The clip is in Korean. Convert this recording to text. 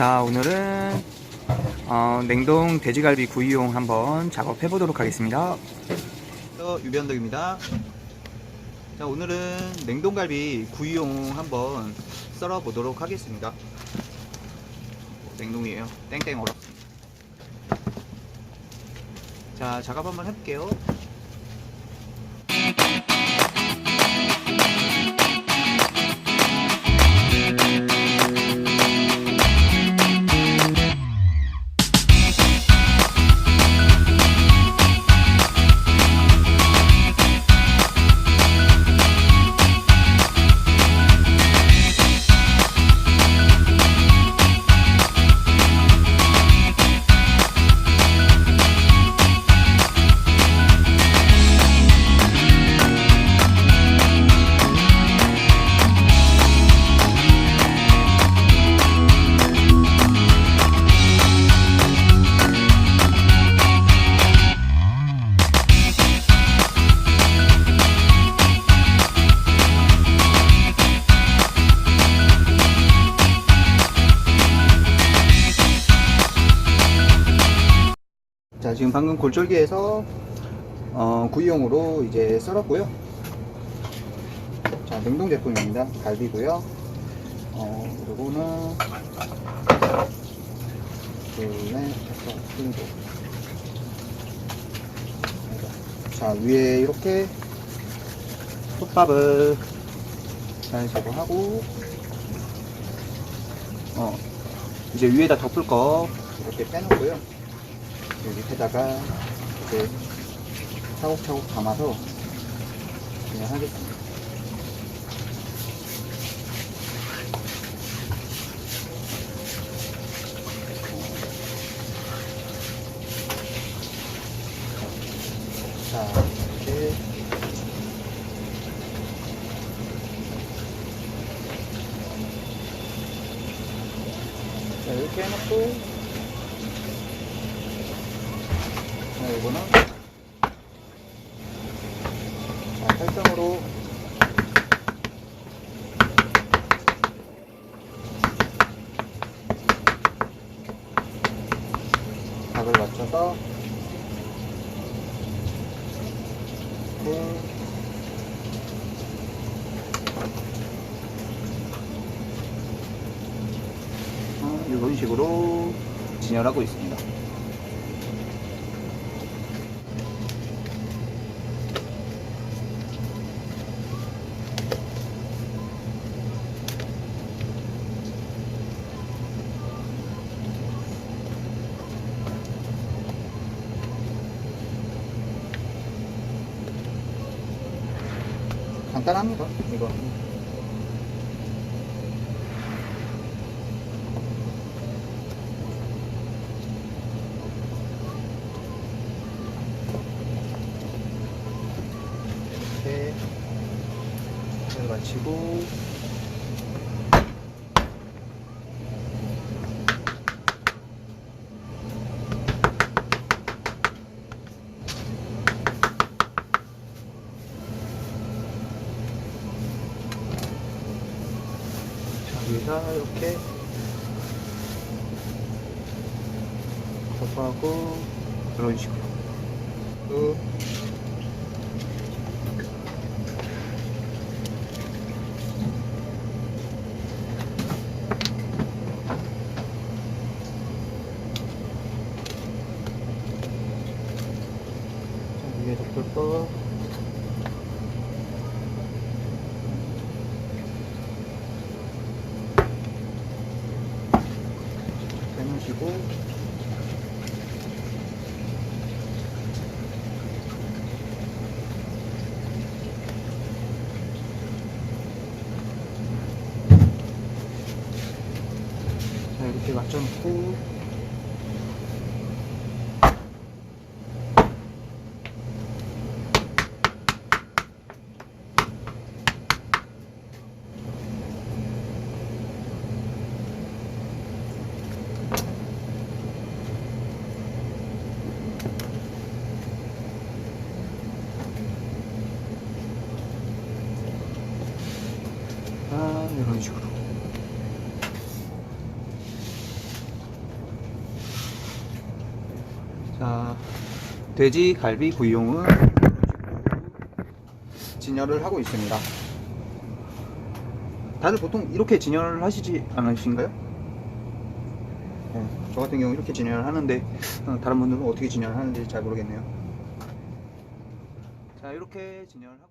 자 오늘은 어, 냉동 돼지갈비 구이용 한번 작업해 보도록 하겠습니다. 또 유변덕입니다. 자 오늘은 냉동갈비 구이용 한번 썰어 보도록 하겠습니다. 냉동이에요. 땡땡 얼어 자 작업 한번 해볼게요 지금 방금 골절기에서 어, 구이용으로 이제 썰었고요. 자 냉동 제품입니다. 갈비고요. 어, 그리고는 다섯 일곱. 자 위에 이렇게 솥밥을 잘 제거하고 어 이제 위에다 덮을 거 이렇게 빼놓고요 여기 밑에다가 이렇게 차곡차곡 담아서 그냥 하겠습니다. 자, 이렇게 자, 이렇게 해놓고 자, 이거는 자, 설정으로 각을 맞춰서 그 어, 이런 식으로 진열하고 있습니다. 간단합니다. 이거. 이렇게 잘 마치고 자, 위에다 이렇게 덮어하고 이런 식으로. 또 자, 위에 덮을 거 빼놓으시고 자 이렇게 맞춰놓고 약간 이런 식으로. 자 돼지 갈비 구이용은 진열을 하고 있습니다. 다들 보통 이렇게 진열을 하시지 않으신가요? 네, 저 같은 경우 이렇게 진열을 하는데 어, 다른 분들은 어떻게 진열을 하는지 잘 모르겠네요. 자 이렇게 진열을 하고